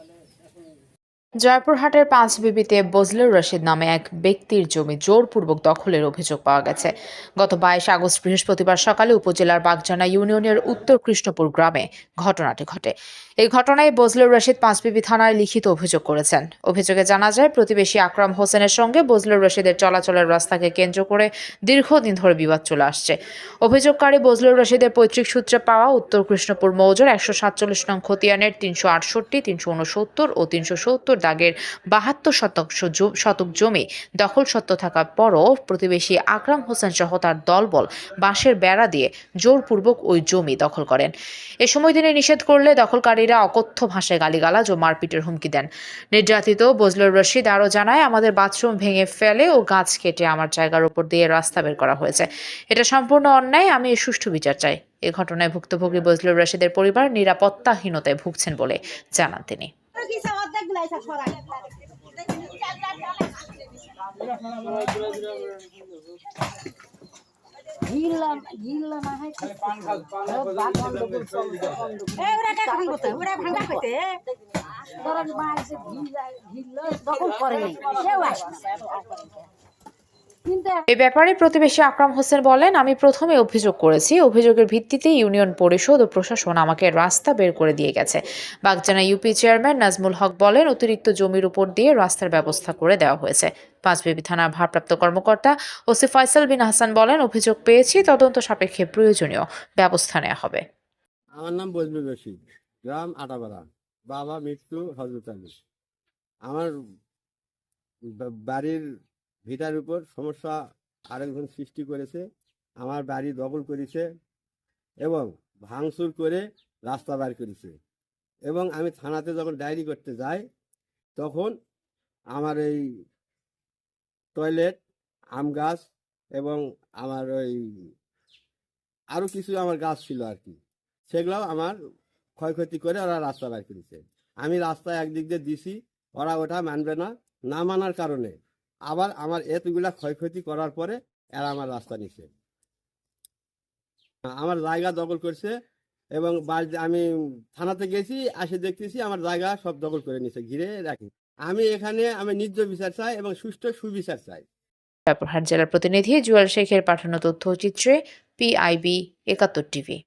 তাহলে এখন জয়পুরহাটের পাঁচ বিবিতে বজলুর রশিদ নামে এক ব্যক্তির জমি জোরপূর্বক দখলের অভিযোগ পাওয়া গেছে। গত বাইশ আগস্ট বৃহস্পতিবার সকালে উপজেলার বাগজানা ইউনিয়নের উত্তর কৃষ্ণপুর গ্রামে ঘটনাটি ঘটে। এই ঘটনায় বজলুর রশিদ পাঁচবিবি থানায় লিখিত অভিযোগ করেছেন। অভিযোগে জানা যায়, প্রতিবেশী আকরাম হোসেনের সঙ্গে বজলুর রশিদের চলাচলের রাস্তাকে কেন্দ্র করে দীর্ঘদিন ধরে বিবাদ চলে আসছে। অভিযোগকারী বজলুর রশিদের পৈতৃক সূত্রে পাওয়া উত্তর কৃষ্ণপুর মৌজার একশো সাতচল্লিশ নং খতিয়ানের তিনশো আটষট্টি, তিনশো উনসত্তর ও তিনশো সত্তর দাগের বাহাত্তর শতাংশ শতক জমি দখল সত্ত্ব থাকার পরও প্রতিবেশী আকরাম হোসেন সহ তার দলবল বাঁশের বেড়া দিয়ে জোরপূর্বক ওই জমি দখল করেন। এ সময় তিনি নিষেধ করলে দখলকারীরা অকথ্য ভাষায় গালিগালাজ ও মারপিটের হুমকি দেন। নির্যাতিত বজলুর রশিদ আরও জানায়, আমাদের বাথরুম ভেঙে ফেলে ও গাছ কেটে আমার জায়গার উপর দিয়ে রাস্তা বের করা হয়েছে। এটা সম্পূর্ণ অন্যায়, আমি সুষ্ঠু বিচার চাই। এ ঘটনায় ভুক্তভোগী বজলুর রশিদের পরিবার নিরাপত্তাহীনতায় ভুগছেন বলে জানান তিনি। গিল্লা গিল্লা না হয় ধরেন মা এসে গিল্লা গিল্লা দখল করে নেই। কেউ আসবে। কিন্তু এ ব্যাপারে প্রতিবেশী আকরাম হোসেন বলেন, আমি প্রথমে অভিযোগ করেছি। অভিযোগের ভিত্তিতে ইউনিয়ন পরিষদ ও প্রশাসন আমাকে রাস্তা বের করে দিয়ে গেছে। বাগজানা ইউপি চেয়ারম্যান নাজমুল হক বলেন, অতিরিক্ত জমির উপর দিয়ে রাস্তার ব্যবস্থা করে দেওয়া হয়েছে। পাঁচবিবি থানার ভারপ্রাপ্ত কর্মকর্তা ওসি ফয়সাল বিন হাসান বলেন, অভিযোগ পেয়েছি, তদন্ত সাপেক্ষে প্রয়োজনীয় ব্যবস্থা নেওয়া হবে। আমার নাম বজলুর রশিদ, গ্রাম বাবা মৃত্যু হজরত আমার বাড়ির ভিটার উপর সমস্যা আরেকজন সৃষ্টি করেছে, আমার বাড়ি দখল করেছে এবং ভাঙচুর করে রাস্তা বার করেছে। এবং আমি থানাতে যখন ডায়েরি করতে যাই, তখন আমার এই টয়লেট, আম গাছ এবং আমার ওই আরও কিছু আমার গাছ ছিল আর কি, সেগুলোও আমার ক্ষয়ক্ষতি করে ওরা রাস্তা বার করেছে। আমি রাস্তা একদিক দিয়ে দিছি, ওরা ওটা মানবে না না মানার কারণে আবার আমার এতগুলা ক্ষয়ক্ষতি করার পরে এরা আমার রাস্তা নিছে। আমার জায়গা দখল করছে এবং আমি থানাতে গেছি, আসে দেখতেছি আমার জায়গা সব দখল করে নিছে, ঘিরে রাখি। আমি এখানে আমি নিজ বিচার চাই এবং সুষ্ঠু সুবিচার চাই। জেলার প্রতিনিধি জুয়েল শেখের পাঠানো তথ্যচিত্রে পিআইবি একাত্তর টিভি।